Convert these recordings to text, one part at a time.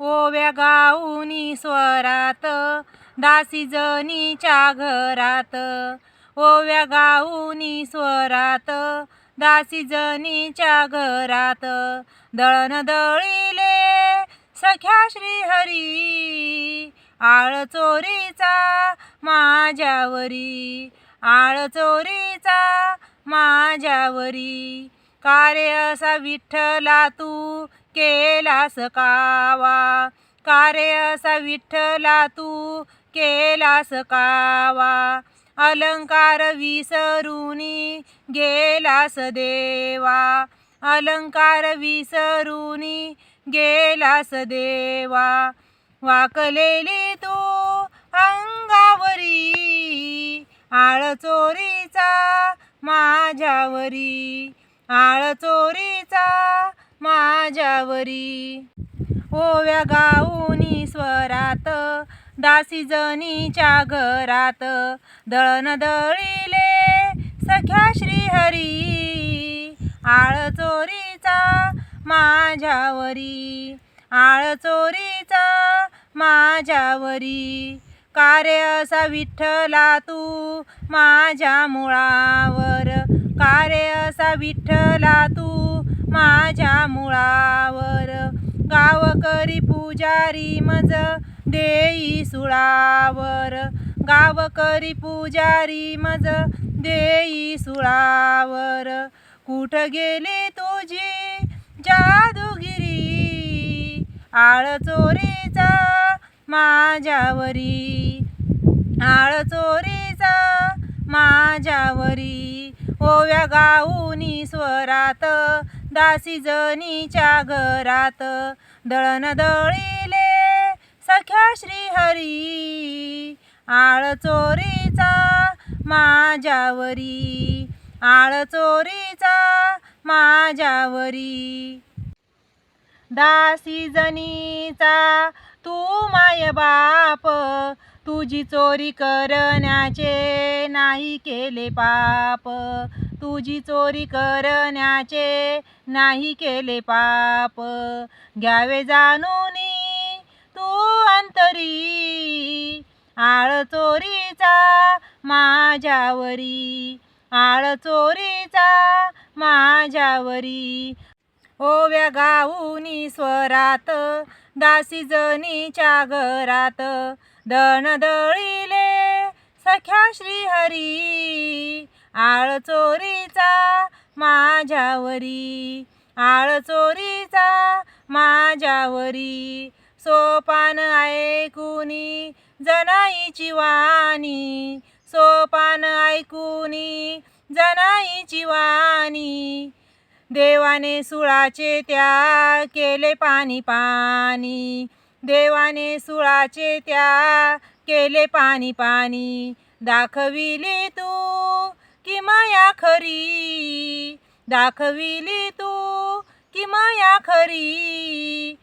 ओव्या गाऊनी स्वरात दासी जनीच्या घरात. ओव्या गाऊनी स्वरात दासी जनीच्या घरात. दळण दळीले सख्या श्रीहरी आळ चोरीचा माझ्यावरी. आळ चोरीचा माझ्यावरी. कार्य असा विठ्ठला तू केलास कावा? कार्य असा विठ्ठला तू केलास कावा? अलंकार विसरूनी गेलास देवा. अलंकार विसरूनी गेलास देवा. वाकलेली तू अंगावरी आळचोरीचा माझ्यावरी. आळचोरीचा माझ्यावरी. ओव्या गाऊनी स्वरात दासी जनीच्या घरात. दळण दळीले सख्या श्रीहरी आळ चोरीचा माझ्यावरी. आळ चोरीचा माझ्यावरी. कार्य असा विठ्ठला तू माझ्या मुळावर? कार्य असा विठ्ठला तू माझ्या मुळावर. गावकरी पुजारी मज देई सुळावर. गावकरी पुजारी मज देई सुळावर. कुठ गेली तुझी जादूगिरी? आळ चोरीचा माझ्यावरी. आळ चोरीचा माझ्यावरी. ओव्या गाऊनी स्वरात दासी जनीच्या घरात. दळण दळीले सख्या श्रीहरी. आळ चोरीचा माझ्यावरी. आळ चोरीचा माझ्यावरी. दासी जनीचा तू माय बाप. तुझी चोरी करण्याचे नाही केले पाप. तुझी चोरी करण्याचे नाही केले पाप. घ्यावे जाणूनी तू अंतरी. आळ चोरीचा माझ्यावरी. आळ चोरीचा माझ्यावरी. ओव्या गाऊनी स्वरात दासी जनीच्या घरात. दणदळीले सख्या श्रीहरी. आळ चोरीचा माझ्यावरी. आळ चोरीचा माझ्यावरी. सोपान ऐकुनी जनाईची वाणी. सोपान ऐकुनी जनाईची वाणी. देवाने सुळाचे त्या केले पाणी पाणी. देवाने सुळाचे त्या केले पाणी पाणी. दाखविली तू कि माया खरी. दाखविली तू कि माया खरी.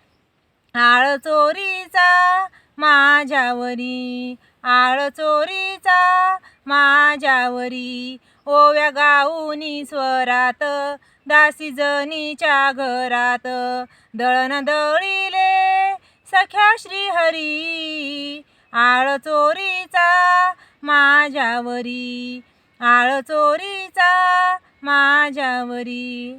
आळ चोरीचा माझ्यावरी आळ चोरीचा माझ्यावरी. ओव्या गाऊनी स्वरात दासी जनीच्या घरात. दळण दळीले सख्या श्रीहरी आळ चोरीचा माझ्यावरी. आळ चोरीचा माझ्यावरी.